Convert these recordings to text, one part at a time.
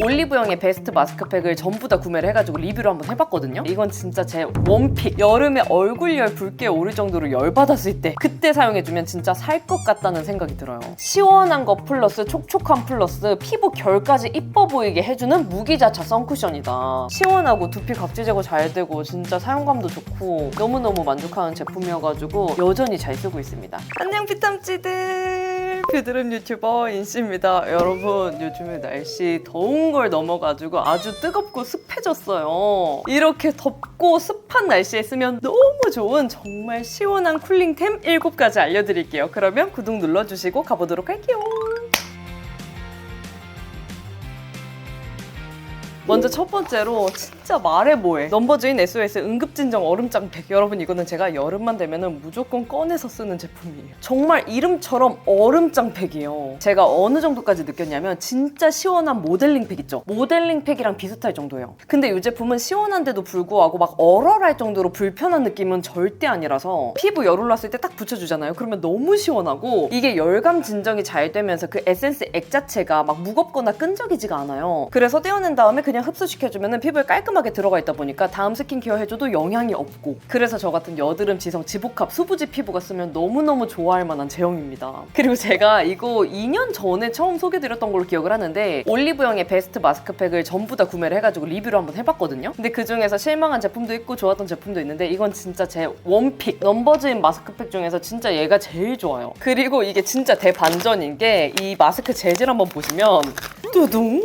올리브영의 베스트 마스크팩을 전부 다 구매를 해가지고 리뷰를 한번 해봤거든요. 이건 진짜 제 원픽. 여름에 얼굴열 붉게 오를 정도로 열받았을 때 그때 사용해주면 진짜 살 것 같다는 생각이 들어요. 시원한 거 플러스 촉촉함 플러스 피부 결까지 이뻐 보이게 해주는 무기자차 선쿠션이다. 시원하고 두피 각질 제거 잘 되고 진짜 사용감도 좋고 너무너무 만족하는 제품이어가지고 여전히 잘 쓰고 있습니다. 안녕 피탐찌들! 뷰드름 유튜버 인씨입니다. 여러분 요즘에 날씨 더운 걸 넘어가지고 아주 뜨겁고 습해졌어요. 이렇게 덥고 습한 날씨에 쓰면 너무 좋은 정말 시원한 쿨링템 7가지 알려드릴게요. 그러면 구독 눌러주시고 가보도록 할게요. 먼저 첫 번째로 진짜 말해 뭐해. 넘버즈인 SOS 응급진정 얼음장팩 여러분 이거는 제가 여름만 되면 무조건 꺼내서 쓰는 제품이에요. 정말 이름처럼 얼음장팩이에요. 제가 어느 정도까지 느꼈냐면 진짜 시원한 모델링팩 있죠? 모델링팩이랑 비슷할 정도예요. 근데 이 제품은 시원한데도 불구하고 막 얼얼할 정도로 불편한 느낌은 절대 아니라서 피부 열 올랐을 때 딱 붙여주잖아요. 그러면 너무 시원하고 이게 열감 진정이 잘 되면서 그 에센스 액 자체가 막 무겁거나 끈적이지가 않아요. 그래서 떼어낸 다음에 그냥 흡수시켜주면 피부에 깔끔하게 들어가 있다 보니까 다음 스킨케어 해줘도 영향이 없고 그래서 저 같은 여드름, 지성, 지복합, 수부지 피부가 쓰면 너무너무 좋아할 만한 제형입니다. 그리고 제가 이거 2년 전에 처음 소개드렸던 걸로 기억을 하는데 올리브영의 베스트 마스크팩을 전부 다 구매를 해가지고 리뷰를 한번 해봤거든요. 근데 그 중에서 실망한 제품도 있고 좋았던 제품도 있는데 이건 진짜 제 원픽 넘버즈인 마스크팩 중에서 진짜 얘가 제일 좋아요. 그리고 이게 진짜 대반전인 게 이 마스크 재질 한번 보시면 뚜둥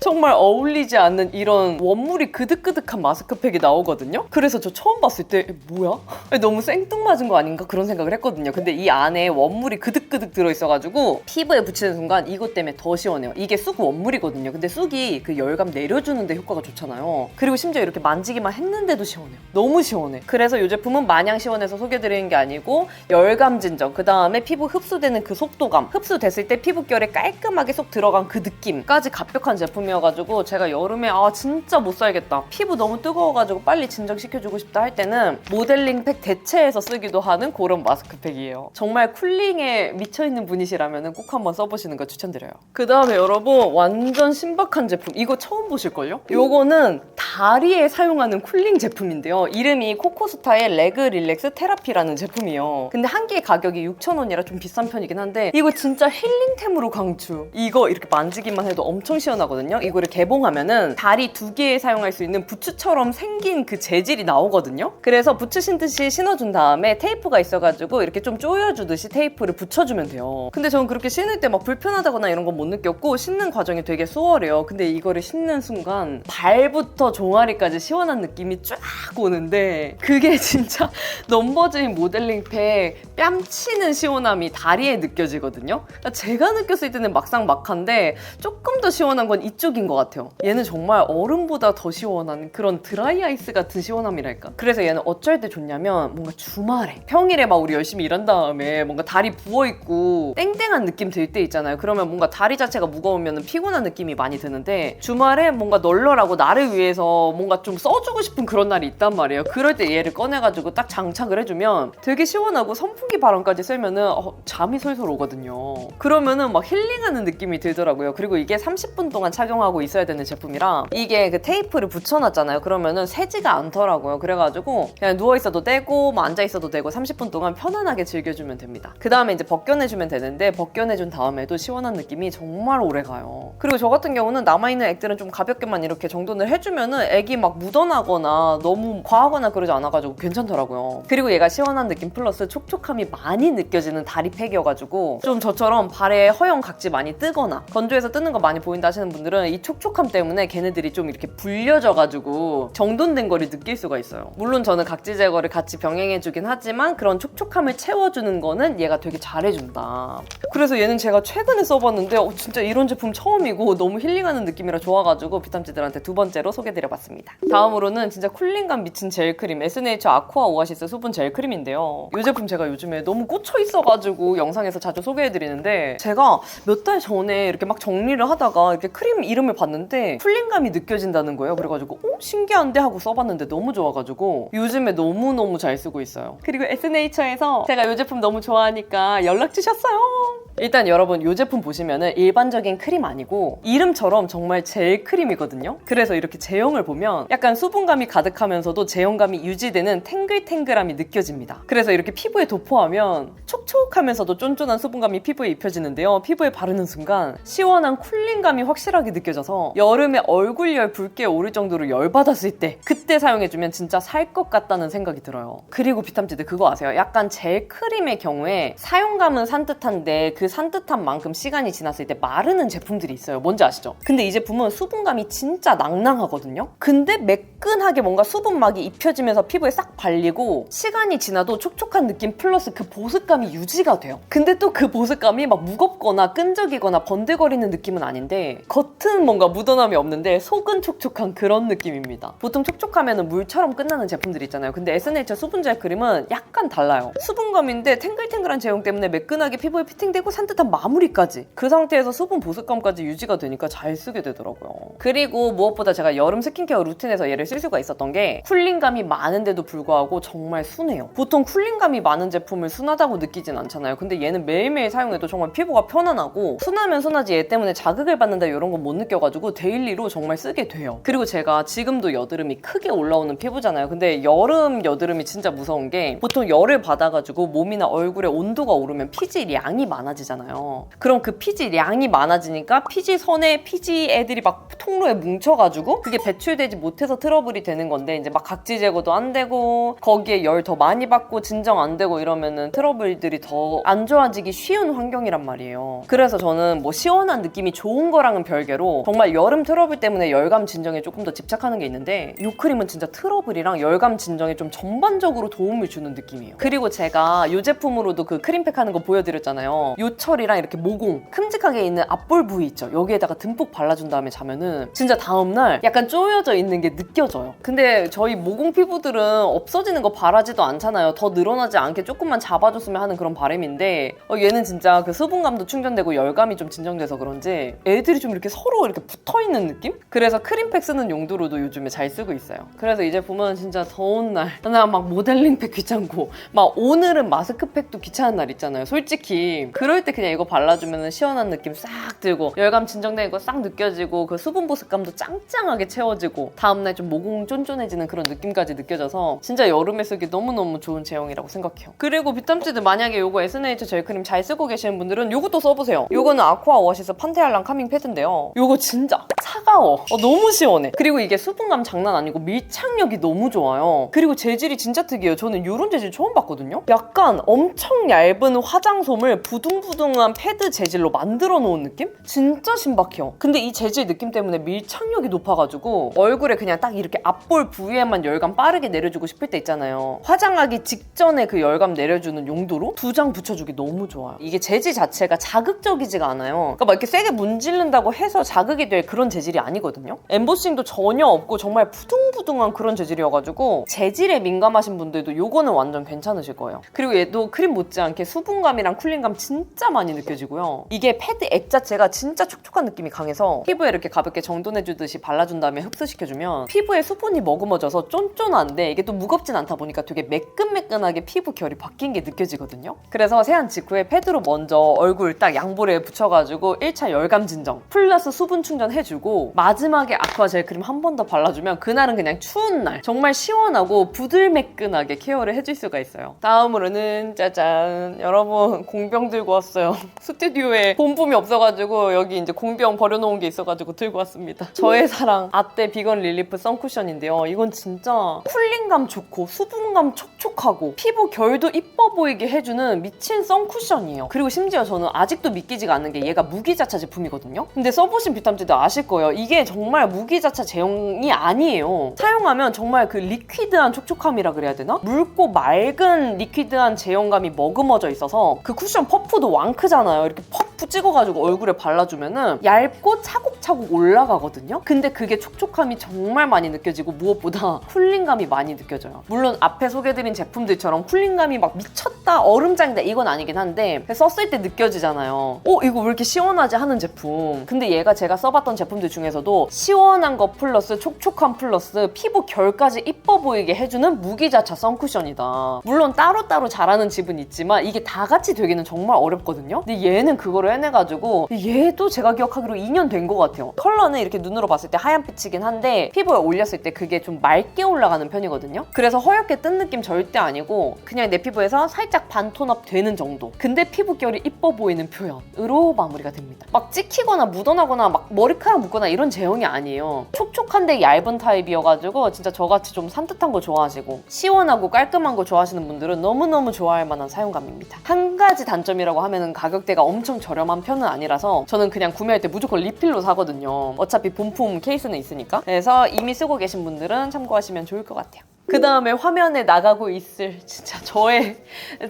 정말 어울리지 않는 이런 원물이 그득그득한 마스크팩이 나오거든요. 그래서 저 처음 봤을 때 뭐야? 너무 생뚱맞은 거 아닌가 그런 생각을 했거든요. 근데 이 안에 원물이 그득그득 들어있어가지고 피부에 붙이는 순간 이것 때문에 더 시원해요. 이게 쑥 원물이거든요. 근데 쑥이 그 열감 내려주는데 효과가 좋잖아요. 그리고 심지어 이렇게 만지기만 했는데도 시원해요. 너무 시원해. 그래서 이 제품은 마냥 시원해서 소개드리는 게 아니고 열감 진정, 그 다음에 피부 흡수되는 그 속도감, 흡수됐을 때 피부결에 깔끔하게 쏙 들어간 그 느낌까지 갑벽한 제품이어가지고 제가 여름 에 아 진짜 못 살겠다. 피부 너무 뜨거워가지고 빨리 진정시켜주고 싶다 할 때는 모델링 팩 대체해서 쓰기도 하는 그런 마스크팩이에요. 정말 쿨링에 미쳐있는 분이시라면 꼭 한번 써보시는 거 추천드려요. 그 다음에 여러분 완전 신박한 제품 이거 처음 보실걸요? 요거는 다리에 사용하는 쿨링 제품인데요. 이름이 코코스타의 레그 릴렉스 테라피라는 제품이에요. 근데 한 개의 가격이 6,000원이라 좀 비싼 편이긴 한데 이거 진짜 힐링템으로 강추. 이거 이렇게 만지기만 해도 엄청 시원하거든요. 이거를 개봉하면은 다리 두 개에 사용할 수 있는 부츠처럼 생긴 그 재질이 나오거든요. 그래서 부츠 신 듯이 신어준 다음에 테이프가 있어가지고 이렇게 좀 조여주듯이 테이프를 붙여주면 돼요. 근데 저는 그렇게 신을 때 막 불편하다거나 이런 건 못 느꼈고 신는 과정이 되게 수월해요. 근데 이거를 신는 순간 발부터 종아리까지 시원한 느낌이 쫙 오는데 그게 진짜 넘버즈인 모델링팩 뺨치는 시원함이 다리에 느껴지거든요. 그러니까 제가 느꼈을 때는 막상 막한데 조금 더 시원한 건 이쪽인 것 같아요. 얘는 정말 얼음보다 더 시원한 그런 드라이 아이스 같은 시원함이랄까. 그래서 얘는 어쩔 때 좋냐면 뭔가 주말에 평일에 막 우리 열심히 일한 다음에 뭔가 다리 부어 있고 땡땡한 느낌 들 때 있잖아요. 그러면 뭔가 다리 자체가 무거우면 피곤한 느낌이 많이 드는데 주말에 뭔가 널널하고 나를 위해서 뭔가 좀 써주고 싶은 그런 날이 있단 말이에요. 그럴 때 얘를 꺼내가지고 딱 장착을 해주면 되게 시원하고 선풍기 바람까지 쐬면은 어, 잠이 솔솔 오거든요. 그러면은 막 힐링하는 느낌이 들더라고요. 그리고 이게 30분 동안 착용하고 있어야 되는 제품이라 이게 그 테이프를 붙여놨잖아요. 그러면은 새지가 않더라고요. 그래가지고 그냥 누워 있어도 되고 뭐 앉아 있어도 되고 30분 동안 편안하게 즐겨주면 됩니다. 그 다음에 이제 벗겨내주면 되는데 벗겨내준 다음에도 시원한 느낌이 정말 오래 가요. 그리고 저 같은 경우는 남아있는 액들은 좀 가볍게만 이렇게 정돈을 해주면은 액이 막 묻어나거나 너무 과하거나 그러지 않아가지고 괜찮더라고요. 그리고 얘가 시원한 느낌 플러스 촉촉함이 많이 느껴지는 다리 팩이어가지고 좀 저처럼 발에 허영 각지 많이 뜨거나 건조해서 뜨는 거 많이 보인다 하시는 분들은 이 촉촉함 때문에 걔네들이 좀 이렇게 불려져가지고 정돈된 거를 느낄 수가 있어요. 물론 저는 각지 제거를 같이 병행해주긴 하지만 그런 촉촉함을 채워주는 거는 얘가 되게 잘해준다. 그래서 얘는 제가 최근에 써봤는데 어, 진짜 이런 제품 처음이고 너무 힐링하는 느낌이라 좋아가지고 비탐지들한테 두 번째로 소개드려봤습니다. 다음으로는 진짜 쿨링감 미친 젤크림 SNH 아쿠아 오아시스 수분 젤크림인데요. 이 제품 제가 요즘에 너무 꽂혀 있어가지고 영상에서 자주 소개해드리는데 제가 몇 달 전에 이렇게 막 정리를 하다가 이렇게 크림 이름을 봤는데 쿨링 감이 느껴진다는 거예요. 그래가지고 어? 신기한데 하고 써봤는데 너무 좋아가지고 요즘에 너무너무 잘 쓰고 있어요. 그리고 에스네이처에서 제가 이 제품 너무 좋아하니까 연락 주셨어요. 일단 여러분 이 제품 보시면은 일반적인 크림 아니고 이름처럼 정말 젤 크림이거든요. 그래서 이렇게 제형을 보면 약간 수분감이 가득하면서도 제형감이 유지되는 탱글탱글함이 느껴집니다. 그래서 이렇게 피부에 도포하면 촉촉하면서도 쫀쫀한 수분감이 피부에 입혀지는데요. 피부에 바르는 순간 시원한 쿨링감이 확실하게 느껴져서 여름에 얼 굴열 붉게 오를 정도로 열받았을 때 그때 사용해주면 진짜 살 것 같다는 생각이 들어요. 그리고 비탐지드 그거 아세요? 약간 젤 크림의 경우에 사용감은 산뜻한데 그 산뜻한 만큼 시간이 지났을 때 마르는 제품들이 있어요. 뭔지 아시죠? 근데 이 제품은 수분감이 진짜 낭낭하거든요. 근데 매끈하게 뭔가 수분막이 입혀지면서 피부에 싹 발리고 시간이 지나도 촉촉한 느낌 플러스 그 보습감이 유지가 돼요. 근데 또 그 보습감이 막 무겁거나 끈적이거나 번들거리는 느낌은 아닌데 겉은 뭔가 묻어남이 없는 데 속은 촉촉한 그런 느낌입니다. 보통 촉촉하면 물처럼 끝나는 제품들 있잖아요. 근데 에스네이처 수분젤 크림은 약간 달라요. 수분감인데 탱글탱글한 제형 때문에 매끈하게 피부에 피팅되고 산뜻한 마무리까지 그 상태에서 수분 보습감까지 유지가 되니까 잘 쓰게 되더라고요. 그리고 무엇보다 제가 여름 스킨케어 루틴에서 얘를 쓸 수가 있었던 게 쿨링감이 많은데도 불구하고 정말 순해요. 보통 쿨링감이 많은 제품을 순하다고 느끼진 않잖아요. 근데 얘는 매일매일 사용해도 정말 피부가 편안하고 순하면 순하지 얘 때문에 자극을 받는다 이런 건 못 느껴가지고 데일리로 정말 쓰게 돼요. 그리고 제가 지금도 여드름이 크게 올라오는 피부잖아요. 근데 여름 여드름이 진짜 무서운 게 보통 열을 받아가지고 몸이나 얼굴에 온도가 오르면 피지량이 많아지잖아요. 그럼 그 피지량이 많아지니까 피지 선에 피지 애들이 막 통로에 뭉쳐가지고 그게 배출되지 못해서 트러블이 되는 건데 이제 막 각질 제거도 안 되고 거기에 열 더 많이 받고 진정 안 되고 이러면은 트러블들이 더 안 좋아지기 쉬운 환경이란 말이에요. 그래서 저는 뭐 시원한 느낌이 좋은 거랑은 별개로 정말 여름 트러블 때문에 열감 진정에 조금 더 집착하는 게 있는데 이 크림은 진짜 트러블이랑 열감 진정에 좀 전반적으로 도움을 주는 느낌이에요. 그리고 제가 이 제품으로도 그 크림팩 하는 거 보여드렸잖아요. 요철이랑 이렇게 모공 큼직하게 있는 앞볼 부위 있죠. 여기에다가 듬뿍 발라준 다음에 자면은 진짜 다음날 약간 쪼여져 있는 게 느껴져요. 근데 저희 모공 피부들은 없어지는 거 바라지도 않잖아요. 더 늘어나지 않게 조금만 잡아줬으면 하는 그런 바람인데 어, 얘는 진짜 그 수분감도 충전되고 열감이 좀 진정돼서 그런지 애들이 좀 이렇게 서로 이렇게 붙어 있는 느낌? 그래서 크림팩 쓰는 용도로도 요즘에 잘 쓰고 있어요. 그래서 이 제품은 진짜 더운 날, 나 막 모델링팩 귀찮고, 막 오늘은 마스크팩도 귀찮은 날 있잖아요. 솔직히 그럴 때 그냥 이거 발라주면 시원한 느낌 싹 들고 열감 진정되는 거싹 느껴지고 그 수분 보습감도 짱짱하게 채워지고 다음날 좀 모공 쫀쫀해지는 그런 느낌까지 느껴져서 진짜 여름에 쓰기 너무너무 좋은 제형이라고 생각해요. 그리고 비탐지드 만약에 이거 에스네이처 젤크림 잘 쓰고 계시는 분들은 이것도 써보세요. 이거는 아쿠아 오아시스 판테알랑 카밍 패드인데요. 이거 진짜 차가 워. 어, 너무 시원해. 그리고 이게 수분감 장난 아니고 밀착력이 너무 좋아요. 그리고 재질이 진짜 특이해요. 저는 이런 재질 처음 봤거든요. 약간 엄청 얇은 화장솜을 부둥부둥한 패드 재질로 만들어 놓은 느낌? 진짜 신박해요. 근데 이 재질 느낌 때문에 밀착력이 높아가지고 얼굴에 그냥 딱 이렇게 앞볼 부위에만 열감 빠르게 내려주고 싶을 때 있잖아요. 화장하기 직전에 그 열감 내려주는 용도로 두 장 붙여주기 너무 좋아요. 이게 재질 자체가 자극적이지가 않아요. 그러니까 막 이렇게 세게 문지른다고 해서 자극이 될 그런 재질이 아니거든요. 엠보싱도 전혀 없고 정말 푸둥푸둥한 그런 재질이어가지고 재질에 민감하신 분들도 요거는 완전 괜찮으실 거예요. 그리고 얘도 크림 못지않게 수분감이랑 쿨링감 진짜 많이 느껴지고요. 이게 패드 액 자체가 진짜 촉촉한 느낌이 강해서 피부에 이렇게 가볍게 정돈해주듯이 발라준 다음에 흡수시켜주면 피부에 수분이 머금어져서 쫀쫀한데 이게 또 무겁진 않다 보니까 되게 매끈매끈하게 피부 결이 바뀐 게 느껴지거든요. 그래서 세안 직후에 패드로 먼저 얼굴 딱 양볼에 붙여가지고 1차 열감 진정 플러스 수분 충전해주고 마지막에 아쿠아 젤 크림 한 번 더 발라주면 그날은 그냥 추운 날 정말 시원하고 부들매끈하게 케어를 해줄 수가 있어요. 다음으로는 짜잔 여러분 공병 들고 왔어요. 스튜디오에 본품이 없어가지고 여기 이제 공병 버려놓은 게 있어가지고 들고 왔습니다. 저의 사랑 아떼 비건 릴리프 선쿠션인데요. 이건 진짜 쿨링감 좋고 수분감 촉촉하고 피부 결도 이뻐 보이게 해주는 미친 선쿠션이에요. 그리고 심지어 저는 아직도 믿기지가 않는 게 얘가 무기자차 제품이거든요. 근데 써보신 비탐지도 아실 거예요. 이게 정말 무기자차 제형이 아니에요. 사용하면 정말 그 리퀴드한 촉촉함이라 그래야 되나? 묽고 맑은 리퀴드한 제형감이 머금어져 있어서 그 쿠션 퍼프도 왕크잖아요. 이렇게 퍼프 찍어가지고 얼굴에 발라주면은 얇고 차곡차곡 차곡차곡 올라가거든요. 근데 그게 촉촉함이 정말 많이 느껴지고 무엇보다 쿨링감이 많이 느껴져요. 물론 앞에 소개드린 제품들처럼 쿨링감이 막 미쳤다 얼음장이다 이건 아니긴 한데 썼을 때 느껴지잖아요. 어 이거 왜 이렇게 시원하지 하는 제품. 근데 얘가 제가 써봤던 제품들 중에서 도 시원한 거 플러스 촉촉함 플러스 피부 결까지 이뻐 보이게 해주는 무기자차 선쿠션이다. 물론 따로따로 잘하는 집은 있지만 이게 다 같이 되기는 정말 어렵거든요. 근데 얘는 그거를 해내가지고 얘도 제가 기억하기로 2년 된 것 같아요. 컬러는 이렇게 눈으로 봤을 때 하얀빛이긴 한데 피부에 올렸을 때 그게 좀 맑게 올라가는 편이거든요. 그래서 허옇게 뜬 느낌 절대 아니고 그냥 내 피부에서 살짝 반톤업 되는 정도. 근데 피부결이 이뻐 보이는 표현으로 마무리가 됩니다. 막 찍히거나 묻어나거나 막 머리카락 묻거나 이런 제형이 아니에요. 촉촉한데 얇은 타입이어가지고 진짜 저같이 좀 산뜻한 거 좋아하시고 시원하고 깔끔한 거 좋아하시는 분들은 너무너무 좋아할 만한 사용감입니다. 한 가지 단점이라고 하면은 가격대가 엄청 저렴한 편은 아니라서 저는 그냥 구매할 때 무조건 리필로 사거든요. 어차피 본품 케이스는 있으니까. 그래서 이미 쓰고 계신 분들은 참고하시면 좋을 것 같아요. 그 다음에 화면에 나가고 있을 진짜 저의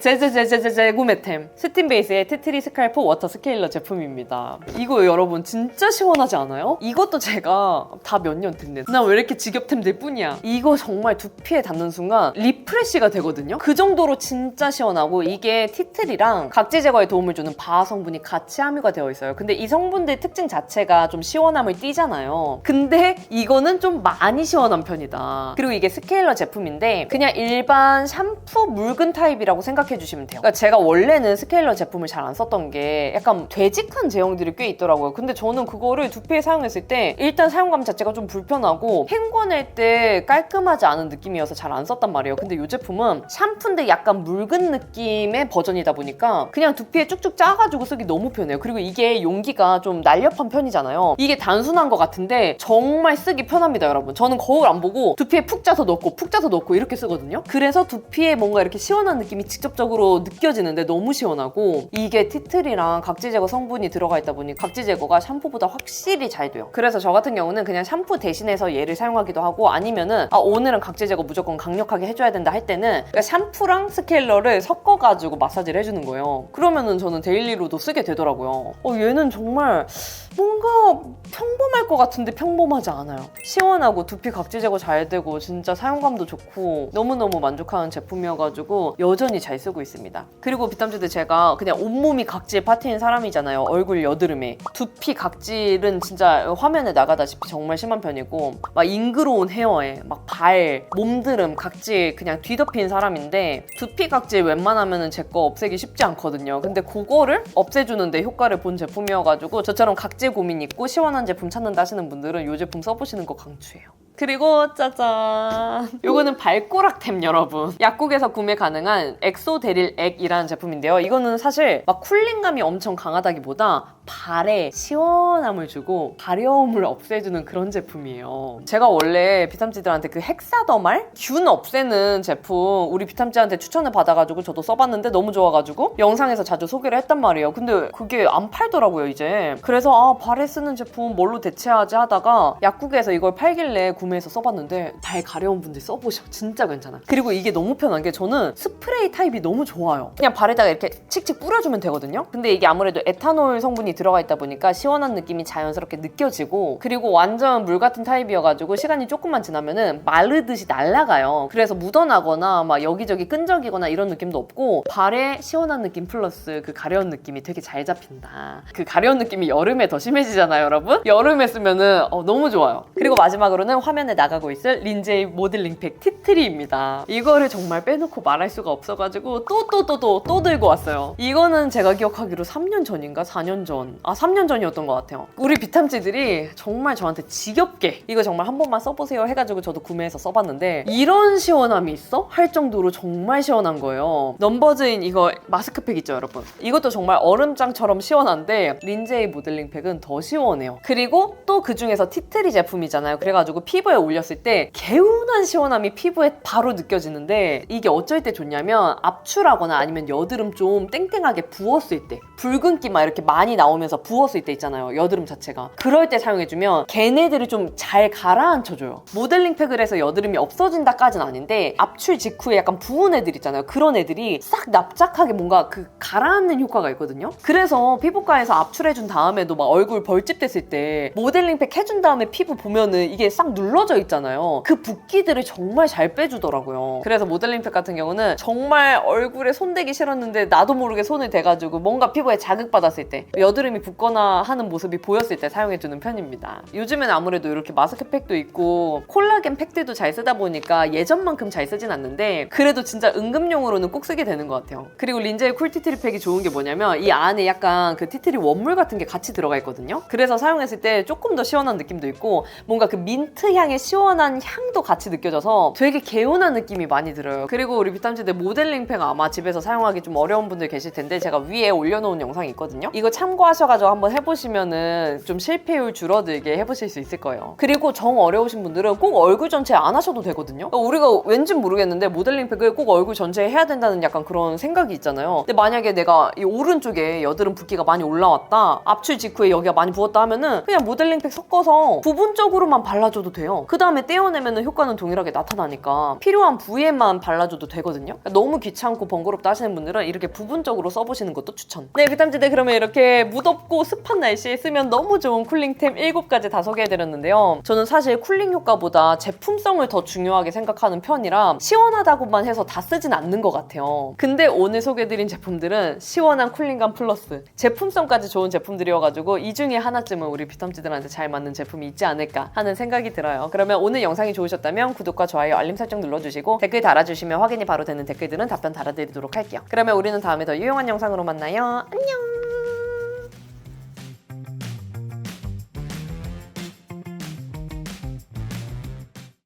제제제제제 재구매템 스팀 베이스의 테트리 스칼프 워터 스케일러 제품입니다. 이거 여러분 진짜 시원하지 않아요? 이것도 제가 다 몇 년 됐네. 나 왜 이렇게 지겹템들 뿐이야. 이거 정말 두피에 닿는 순간 리프레쉬가 되거든요. 그 정도로 진짜 시원하고 이게 티틀이랑 각질 제거에 도움을 주는 바하 성분이 같이 함유가 되어 있어요. 근데 이 성분들 특징 자체가 좀 시원함을 띠잖아요. 근데 이거는 좀 많이 시원한 편이다. 그리고 이게 스케일러 제품 인데 그냥 일반 샴푸 묽은 타입이라고 생각해 주시면 돼요. 그러니까 제가 원래는 스케일러 제품을 잘 안 썼던 게 약간 되직한 제형들이 꽤 있더라고요. 근데 저는 그거를 두피에 사용했을 때 일단 사용감 자체가 좀 불편하고 헹궈낼 때 깔끔하지 않은 느낌이어서 잘 안 썼단 말이에요. 근데 이 제품은 샴푸인데 약간 묽은 느낌의 버전이다 보니까 그냥 두피에 쭉쭉 짜가지고 쓰기 너무 편해요. 그리고 이게 용기가 좀 날렵한 편이잖아요. 이게 단순한 것 같은데 정말 쓰기 편합니다, 여러분. 저는 거울 안 보고 두피에 푹 짜서 넣고 푹 짜서 넣고 이렇게 쓰거든요. 그래서 두피에 뭔가 이렇게 시원한 느낌이 직접적으로 느껴지는데 너무 시원하고 이게 티틀이랑 각질 제거 성분이 들어가 있다 보니 각질 제거가 샴푸보다 확실히 잘 돼요. 그래서 저 같은 경우는 그냥 샴푸 대신해서 얘를 사용하기도 하고 아니면은 아, 오늘은 각질 제거 무조건 강력하게 해줘야 된다 할 때는 그러니까 샴푸랑 스케일러를 섞어가지고 마사지를 해주는 거예요. 그러면은 저는 데일리로도 쓰게 되더라고요. 어, 얘는 정말 뭔가 평범할 것 같은데 평범하지 않아요. 시원하고 두피 각질 제거 잘 되고 진짜 사용감도 좋고 너무너무 만족하는 제품이어가지고 여전히 잘 쓰고 있습니다. 그리고 비탐즈드 제가 그냥 온몸이 각질 파티인 사람이잖아요. 얼굴 여드름에. 두피 각질은 진짜 화면에 나가다시피 정말 심한 편이고 막 잉그로운 헤어에 막 발, 몸드름, 각질 그냥 뒤덮인 사람인데 두피 각질 웬만하면은 제거 없애기 쉽지 않거든요. 근데 그거를 없애주는데 효과를 본 제품이어가지고 저처럼 각질 고민 있고 시원한 제품 찾는다 하시는 분들은 이 제품 써보시는 거 강추해요. 그리고 짜잔. 요거는 발꼬락템 여러분. 약국에서 구매 가능한 엑소데릴 액이라는 제품인데요. 이거는 사실 막 쿨링감이 엄청 강하다기보다 발에 시원함을 주고 가려움을 없애주는 그런 제품이에요. 제가 원래 비탐지들한테 그 헥사더말? 균 없애는 제품 우리 비탐지한테 추천을 받아가지고 저도 써봤는데 너무 좋아가지고 영상에서 자주 소개를 했단 말이에요. 근데 그게 안 팔더라고요 이제. 그래서 아 발에 쓰는 제품 뭘로 대체하지 하다가 약국에서 이걸 팔길래 구매해서 써봤는데 발 가려운 분들 써보셔. 진짜 괜찮아. 그리고 이게 너무 편한 게 저는 스프레이 타입이 너무 좋아요. 그냥 발에다가 이렇게 칙칙 뿌려주면 되거든요. 근데 이게 아무래도 에탄올 성분이 들어가 있다 보니까 시원한 느낌이 자연스럽게 느껴지고 그리고 완전 물 같은 타입이어가지고 시간이 조금만 지나면은 마르듯이 날아가요. 그래서 묻어나거나 막 여기저기 끈적이거나 이런 느낌도 없고 발에 시원한 느낌 플러스 그 가려운 느낌이 되게 잘 잡힌다. 그 가려운 느낌이 여름에 더 심해지잖아요 여러분? 여름에 쓰면은 어, 너무 좋아요. 그리고 마지막으로는 화면에 나가고 있을 린제이 모델링팩 티트리입니다. 이거를 정말 빼놓고 말할 수가 없어가지고 또 또 또 또 또 들고 왔어요. 이거는 제가 기억하기로 3년 전인가 4년 전아 3년 전이었던 것 같아요. 우리 비탐지들이 정말 저한테 지겹게 이거 정말 한 번만 써보세요 해가지고 저도 구매해서 써봤는데 이런 시원함이 있어? 할 정도로 정말 시원한 거예요. 넘버즈인 이거 마스크팩 있죠 여러분? 이것도 정말 얼음장처럼 시원한데 린제이 모델링 팩은 더 시원해요. 그리고 또 그 중에서 티트리 제품이잖아요. 그래가지고 피부에 올렸을 때 개운한 시원함이 피부에 바로 느껴지는데 이게 어쩔 때 좋냐면 압출하거나 아니면 여드름 좀 땡땡하게 부었을 때 붉은기 막 이렇게 많이 나오는 나오면서 부었을 때 있잖아요. 여드름 자체가. 그럴 때 사용해주면 걔네들을 좀 잘 가라앉혀줘요. 모델링 팩을 해서 여드름이 없어진다까지는 아닌데 압출 직후에 약간 부은 애들 있잖아요. 그런 애들이 싹 납작하게 뭔가 그 가라앉는 효과가 있거든요. 그래서 피부과에서 압출해준 다음에도 막 얼굴 벌집 됐을 때 모델링 팩 해준 다음에 피부 보면은 이게 싹 눌러져 있잖아요. 그 붓기들을 정말 잘 빼주더라고요. 그래서 모델링 팩 같은 경우는 정말 얼굴에 손대기 싫었는데 나도 모르게 손을 대가지고 뭔가 피부에 자극받았을 때 여드름 이 붓거나 하는 모습이 보였을 때 사용해주는 편입니다. 요즘엔 아무래도 이렇게 마스크 팩도 있고 콜라겐 팩들도 잘 쓰다 보니까 예전만큼 잘 쓰진 않는데 그래도 진짜 응급용으로는 꼭 쓰게 되는 것 같아요. 그리고 린제의 쿨 티트리 팩이 좋은 게 뭐냐면 이 안에 약간 그 티트리 원물 같은 게 같이 들어가 있거든요. 그래서 사용했을 때 조금 더 시원한 느낌도 있고 뭔가 그 민트 향의 시원한 향도 같이 느껴져서 되게 개운한 느낌이 많이 들어요. 그리고 우리 비탐지대 모델링 팩 아마 집에서 사용하기 좀 어려운 분들 계실 텐데 제가 위에 올려놓은 영상이 있거든요. 이거 참고하 셔가지고 한번 해보시면은 좀 실패율 줄어들게 해보실 수 있을 거예요. 그리고 정 어려우신 분들은 꼭 얼굴 전체에 안 하셔도 되거든요. 우리가 왠지 모르겠는데 모델링 팩을 꼭 얼굴 전체에 해야 된다는 약간 그런 생각이 있잖아요. 근데 만약에 내가 이 오른쪽에 여드름 붓기가 많이 올라왔다, 압출 직후에 여기가 많이 부었다 하면은 그냥 모델링 팩 섞어서 부분적으로만 발라줘도 돼요. 그 다음에 떼어내면 효과는 동일하게 나타나니까 필요한 부위에만 발라줘도 되거든요. 그러니까 너무 귀찮고 번거롭다 하시는 분들은 이렇게 부분적으로 써보시는 것도 추천. 네, 비탐지대 그러면 이렇게 무덥고 습한 날씨에 쓰면 너무 좋은 쿨링템 7가지 다 소개해드렸는데요. 저는 사실 쿨링 효과보다 제품성을 더 중요하게 생각하는 편이라 시원하다고만 해서 다 쓰진 않는 것 같아요. 근데 오늘 소개해드린 제품들은 시원한 쿨링감 플러스 제품성까지 좋은 제품들이어가지고 이 중에 하나쯤은 우리 비탐지들한테 잘 맞는 제품이 있지 않을까 하는 생각이 들어요. 그러면 오늘 영상이 좋으셨다면 구독과 좋아요, 알림 설정 눌러주시고 댓글 달아주시면 확인이 바로 되는 댓글들은 답변 달아드리도록 할게요. 그러면 우리는 다음에 더 유용한 영상으로 만나요. 안녕!